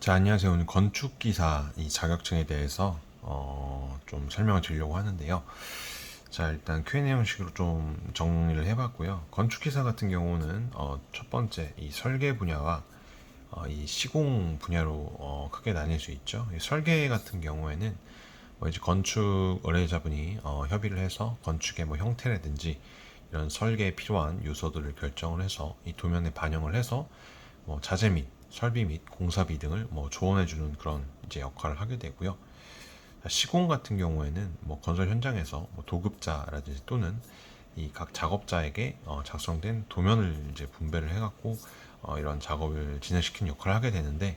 자, 안녕하세요. 오늘 건축기사 이 자격증에 대해서 어, 좀 설명을 드리려고 하는데요. 자, 일단 Q&A 형식으로 좀 정리를 해봤고요. 건축기사 같은 경우는 어, 첫 번째 이 설계 분야와 어, 이 시공 분야로 어, 크게 나뉠 수 있죠. 이 설계 같은 경우에는 뭐 이제 건축 의뢰자분이 어, 협의를 해서 건축의 뭐 형태라든지 이런 설계에 필요한 요소들을 결정을 해서 이 도면에 반영을 해서 뭐 자재 및 설비 및 공사비 등을 뭐 조언해주는 그런 이제 역할을 하게 되고요. 시공 같은 경우에는 뭐 건설 현장에서 뭐 도급자라든지 또는 이 각 작업자에게 어, 작성된 도면을 이제 분배를 해갖고 어, 이런 작업을 진행시키는 역할을 하게 되는데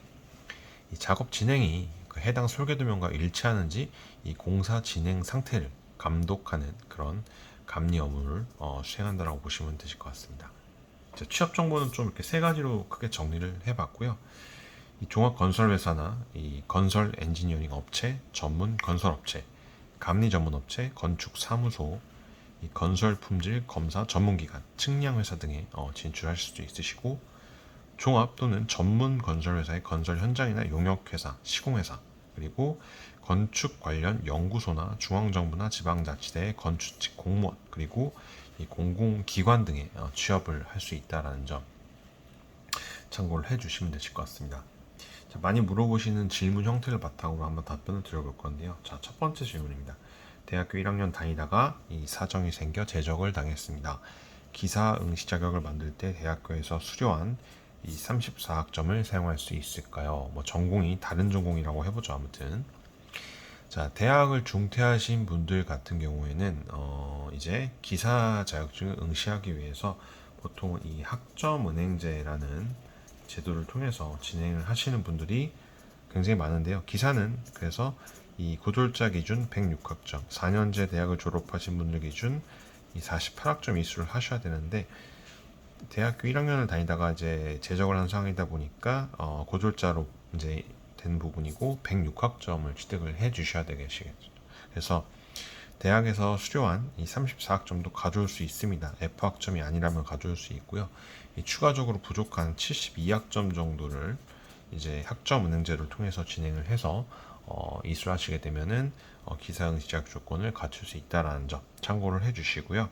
이 작업 진행이 그 해당 설계 도면과 일치하는지 이 공사 진행 상태를 감독하는 그런 감리 업무를 어, 수행한다라고 보시면 되실 것 같습니다. 자, 취업 정보는 좀 이렇게 세 가지로 크게 정리를 해봤고요. 이 종합 건설 회사나 이 건설 엔지니어링 업체, 전문 건설 업체, 감리 전문 업체, 건축 사무소, 이 건설 품질 검사 전문 기관, 측량 회사 등에 어, 진출하실 수도 있으시고 종합 또는 전문 건설 회사의 건설 현장이나 용역 회사, 시공 회사, 그리고 건축 관련 연구소나 중앙정부나 지방자치대의 건축직 공무원, 그리고 이 공공기관 등에 어, 취업을 할 수 있다라는 점 참고를 해주시면 되실 것 같습니다. 자, 많이 물어보시는 질문 형태를 바탕으로 한번 답변을 드려볼 건데요. 자, 첫 번째 질문입니다. 대학교 1학년 다니다가 이 사정이 생겨 재적을 당했습니다. 기사 응시 자격을 만들 때 대학교에서 수료한 이 34학점을 사용할 수 있을까요? 뭐 전공이 다른 전공이라고 해보죠. 아무튼 자 대학을 중퇴하신 분들 같은 경우에는 어 이제 기사 자격증을 응시하기 위해서 보통 이 학점 은행제라는 제도를 통해서 진행을 하시는 분들이 굉장히 많은데요. 기사는 그래서 이 고졸자 기준 106학점, 4년제 대학을 졸업하신 분들 기준 이 48학점 이수를 하셔야 되는데 대학교 1학년을 다니다가 이제 재적을 한 상황이다 보니까 어, 고졸자로 이제 된 부분이고 106학점을 취득을 해 주셔야 되겠죠. 그래서 대학에서 수료한 이 34학점도 가져올 수 있습니다. F학점이 아니라면 가져올 수 있고요. 추가적으로 부족한 72학점 정도를 이제 학점 은행제를 통해서 진행을 해서 어, 이수하시게 되면은 어, 기사응시 자격 조건을 갖출 수 있다라는 점 참고를 해주시고요.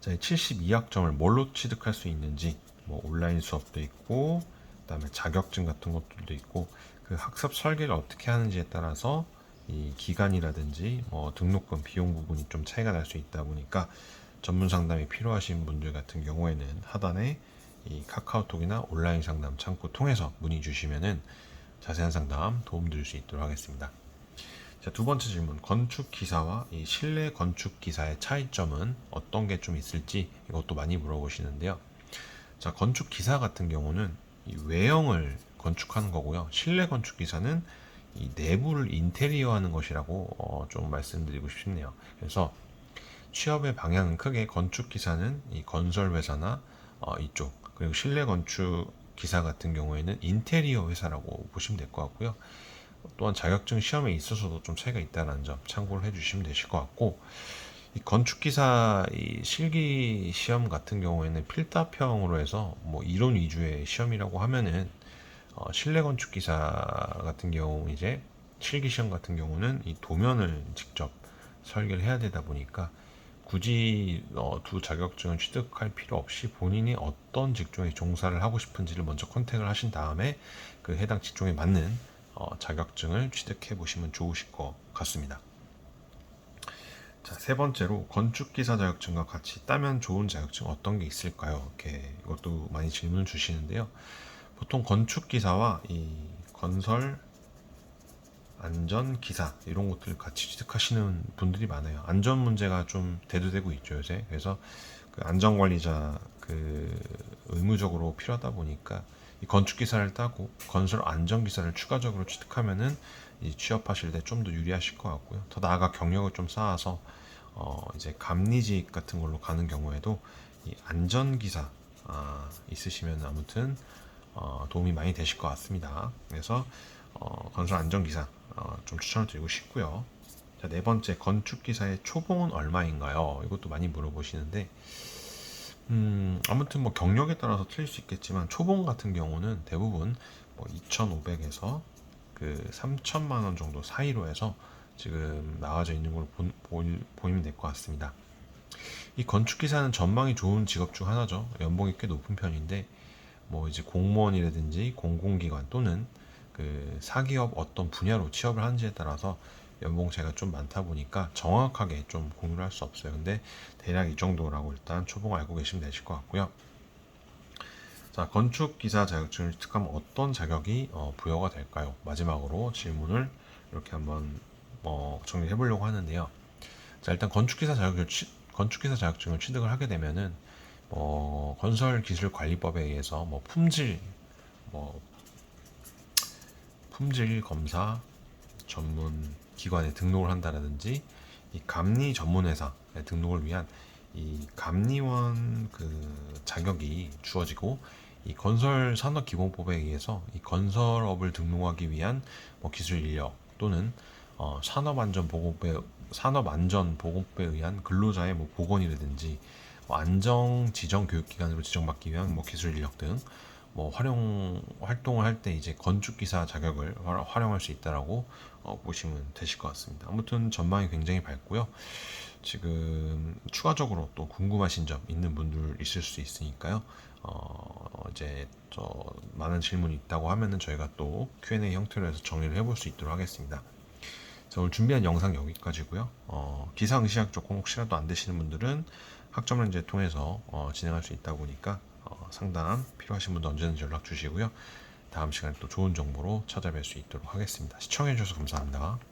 자, 72학점을 뭘로 취득할 수 있는지 뭐 온라인 수업도 있고 그다음에 자격증 같은 것들도 있고 그 학습 설계를 어떻게 하는지에 따라서 이 기간이라든지 뭐 등록금 비용 부분이 좀 차이가 날 수 있다 보니까 전문 상담이 필요하신 분들 같은 경우에는 하단에 이 카카오톡이나 온라인 상담 창구 통해서 문의 주시면은 자세한 상담 도움 드릴 수 있도록 하겠습니다. 자, 두 번째 질문. 건축 기사와 이 실내 건축 기사의 차이점은 어떤 게 좀 있을지 이것도 많이 물어보시는데요. 자, 건축 기사 같은 경우는 이 외형을 건축하는 거고요. 실내 건축 기사는 이 내부를 인테리어 하는 것이라고 어, 좀 말씀드리고 싶네요. 그래서 취업의 방향은 크게 건축 기사는 이 건설 회사나 어, 이쪽 그리고 실내 건축 기사 같은 경우에는 인테리어 회사라고 보시면 될 것 같고요. 또한 자격증 시험에 있어서도 좀 차이가 있다는 점 참고를 해주시면 되실 것 같고 이 건축기사 이 실기 시험 같은 경우에는 필답형으로 해서 뭐 이론 위주의 시험이라고 하면은 어, 실내 건축기사 같은 경우 이제 실기 시험 같은 경우는 이 도면을 직접 설계를 해야 되다 보니까 굳이 어, 두 자격증을 취득할 필요 없이 본인이 어떤 직종에 종사를 하고 싶은지를 먼저 컨택을 하신 다음에 그 해당 직종에 맞는 어, 자격증을 취득해 보시면 좋으실 것 같습니다. 자, 세 번째로 건축기사 자격증과 같이 따면 좋은 자격증 어떤 게 있을까요? 이렇게 이것도 많이 질문을 주시는데요. 보통 건축기사와 이 건설 안전기사 이런 것들 같이 취득하시는 분들이 많아요. 안전 문제가 좀 대두되고 있죠 요새. 그래서 그 안전관리자 그 의무적으로 필요하다 보니까 이 건축기사를 따고 건설 안전기사를 추가적으로 취득하면은 이 취업하실 때 좀 더 유리하실 것 같고요. 더 나아가 경력을 좀 쌓아서 어 이제 감리직 같은 걸로 가는 경우에도 이 안전기사 아 있으시면 아무튼 어 도움이 많이 되실 것 같습니다. 그래서 어 건설 안전기사 어, 좀 추천을 드리고 싶고요. 자, 네 번째 건축기사의 초봉은 얼마인가요? 이것도 많이 물어보시는데 음, 아무튼 뭐 경력에 따라서 틀릴 수 있겠지만 초봉 같은 경우는 대부분 뭐 2,500에서 그 3천만 원 정도 사이로 해서 지금 나와져 있는 걸 보, 보- 보이면 될 것 같습니다. 이 건축 기사는 전망이 좋은 직업 중 하나죠. 연봉이 꽤 높은 편인데 뭐 이제 공무원이라든지 공공기관 또는 그 사기업 어떤 분야로 취업을 하는지에 따라서 연봉 차이가 좀 많다 보니까 정확하게 좀 공유를 할 수 없어요. 근데 대략 이 정도라고 일단 초봉 알고 계시면 되실 것 같고요. 자, 건축 기사 자격증을 취득하면 어떤 자격이 어, 부여가 될까요? 마지막으로 질문을 이렇게 한번 어, 정리해 보려고 하는데요. 자, 일단 건축기사 자격을 취, 건축기사 자격증을 취득을 하게 되면은 뭐 건설 기술 관리법에 의해서 뭐 품질 뭐 품질 검사 전문 기관에 등록을 한다라든지 이 감리 전문 회사에 등록을 위한 이 감리원 그 자격이 주어지고 이 건설 산업 기본법에 의해서 이 건설업을 등록하기 위한 뭐 기술 인력 또는 어, 산업 안전 보건법에 산업 안전 보건법에 의한 근로자의 뭐 보건이라든지 뭐 안정 지정 교육 기관으로 지정받기 위한 뭐 기술 인력 등 뭐 활용 활동을 할 때 이제 건축 기사 자격을 활- 활용할 수 있다라고 어, 보시면 되실 것 같습니다. 아무튼 전망이 굉장히 밝고요. 지금 추가적으로 또 궁금하신 점 있는 분들 있을 수 있으니까요. 어, 이제 저 많은 질문이 있다고 하면은 저희가 또 Q&A 형태로 해서 정리를 해볼 수 있도록 하겠습니다. 자, 오늘 준비한 영상 여기까지고요. 어, 기상시약 조건 혹시라도 안 되시는 분들은 학점 렌즈 통해서 어, 진행할 수 있다 보니까 어, 상담 필요하신 분들 언제든지 연락 주시고요. 다음 시간에 또 좋은 정보로 찾아뵐 수 있도록 하겠습니다. 시청해 주셔서 감사합니다.